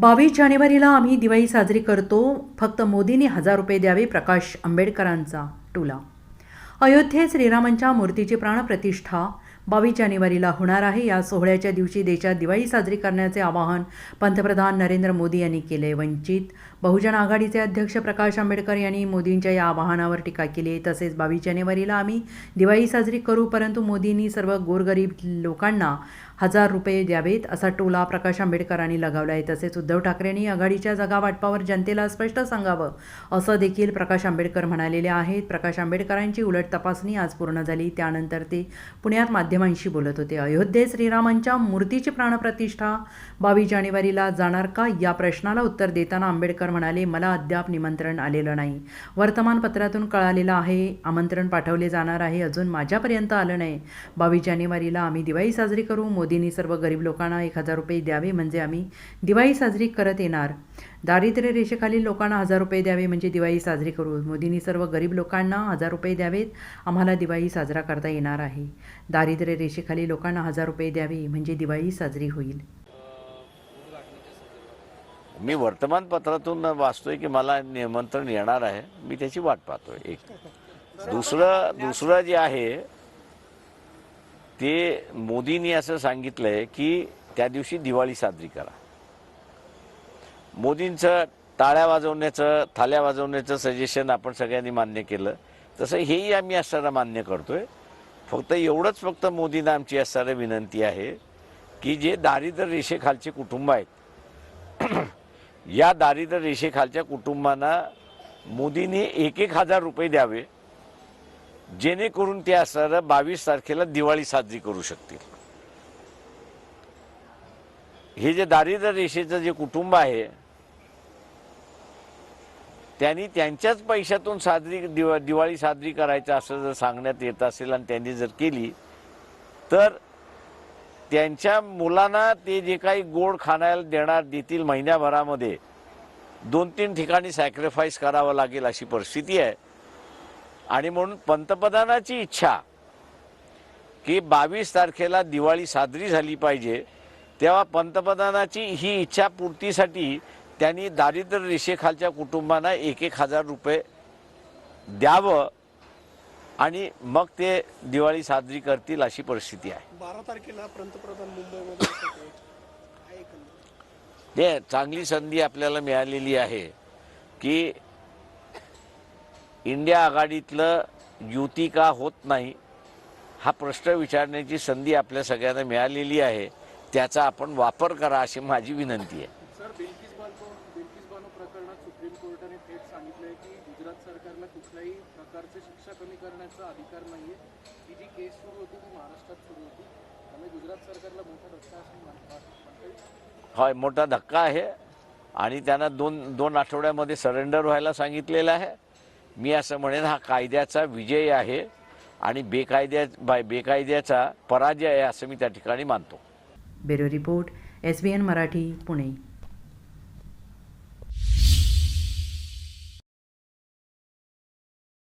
बावीस जानेवारीला आम्ही दिवाळी साजरी करतो. फक्त मोदींनी हजार रुपये द्यावे प्रकाश आंबेडकरांचा टुला. अयोध्येत श्रीरामांच्या मूर्तीची प्राणप्रतिष्ठा बावीस जानेवारीला होणार आहे. या सोहळ्याच्या दिवशी देशात दिवाळी साजरी करण्याचे आवाहन पंतप्रधान नरेंद्र मोदी यांनी केले. वंचित बहुजन आघाडीचे अध्यक्ष प्रकाश आंबेडकर यांनी मोदींच्या या आवाहनावर टीका केली. आहे तसेच बावीस जानेवारीला आम्ही दिवाळी साजरी करू परंतु मोदींनी सर्व गोरगरीब लोकांना हजार रुपये द्यावेत असा टोला प्रकाश आंबेडकरांनी लगावला आहे तसेच उद्धव ठाकरेंनी आघाडीच्या जागा वाटपावर जनतेला स्पष्ट सांगावं असं देखील प्रकाश आंबेडकर म्हणालेले आहेत. प्रकाश आंबेडकरांची उलट तपासणी आज पूर्ण झाली. त्यानंतर ते पुण्यात माध्यम माध्यमांशी बोलत होते अयोध्येत श्रीरामांच्या मूर्तीची प्राणप्रतिष्ठा बावीस जानेवारीला जाणार का? या प्रश्नाला उत्तर देताना आंबेडकर म्हणाले मला अद्याप निमंत्रण आलेलं नाही. वर्तमानपत्रातून कळालेलं आहे आमंत्रण पाठवले जाणार आहे अजून माझ्यापर्यंत आलं नाही. बावीस जानेवारीला आम्ही दिवाळी साजरी करू मोदींनी सर्व गरीब लोकांना एक हजार रुपये द्यावे म्हणजे आम्ही दिवाळी साजरी करत येणार. दारिद्र्य रेषेखालील लोकांना हजार रुपये द्यावे म्हणजे दिवाळी साजरी करू. मोदींनी सर्व गरीब लोकांना हजार रुपये द्यावेत. आम्हाला दिवाळी साजरा करता येणार आहे. दारिद्र्य रेषेखालील लोकांना हजार रुपये द्यावे म्हणजे दिवाळी साजरी होईल. मी वर्तमानपत्रातून वाचतोय की मला निमंत्रण येणार आहे. मी त्याची वाट पाहतोय. एक. दुसरं दुसरं जे आहे ते मोदींनी असं सांगितलंय की त्या दिवशी दिवाळी साजरी करा. मोदींचं टाळ्या वाजवण्याचं थाल्या वाजवण्याचं सजेशन आपण सगळ्यांनी मान्य केलं. तसं हेही आम्ही असणारं मान्य करतोय. फक्त एवढंच फक्त मोदींना आमची असणारी विनंती आहे की जे दारिद्र्य रेषेखालचे कुटुंब आहेत या दारिद्र्य रेषेखालच्या कुटुंबांना मोदींनी एक एक हजार रुपये द्यावे जेणेकरून ते असणारं बावीस तारखेला दिवाळी साजरी करू शकतील. हे जे दारिद्र्य रेषेचं जे कुटुंब आहे त्यांनी त्यांच्याच पैशातून साजरी दिवा दिवाळी साजरी करायचं असं जर सांगण्यात येत असेल आणि त्यांनी जर केली तर त्यांच्या मुलांना ते जे काही गोड खाण्याला देणार देतील महिन्याभरामध्ये दोन तीन ठिकाणी सॅक्रिफाईस करावं लागेल अशी परिस्थिती आहे. आणि म्हणून पंतप्रधानाची इच्छा की बावीस तारखेला दिवाळी साजरी झाली पाहिजे तेव्हा पंतप्रधानाची ही इच्छा पूर्तीसाठी त्यांनी दारिद्र्य रेषेखालच्या कुटुंबांना एक एक हजार रुपये द्यावं आणि मग ते दिवाळी साजरी करतील अशी परिस्थिती आहे. बारा तारखेला पंतप्रधान मुंबईमध्ये? ते. चांगली संधी आपल्याला मिळालेली आहे की इंडिया आघाडीतलं युती का होत नाही हा प्रश्न विचारण्याची संधी आपल्या सगळ्यांना मिळालेली आहे त्याचा आपण वापर करा अशी माझी विनंती आहे. बानो बिल्किस बानो प्रकरणात सुप्रीम कोर्टाने थेट सांगितलंय की गुजरात सरकारला कुठल्याही प्रकारची शिक्षा कमी करण्याचा अधिकार नाहीये. ही जी केस सुरू होती ती महाराष्ट्रात सुरू होती. त्यामुळे गुजरात सरकारला मोठा धक्का म्हणता येईल होय मोठा धक्का आहे. आणि त्यांना दोन दोन आठवड्यामध्ये सरेंडर व्हायला सांगितलेलं आहे. मी असं म्हणेन हा कायद्याचा विजय आहे. आणि बेकायद्या बाय बेकायद्याचा पराजय आहे असं मी त्या ठिकाणी मानतो. Bureau report S B N Marathi Pune.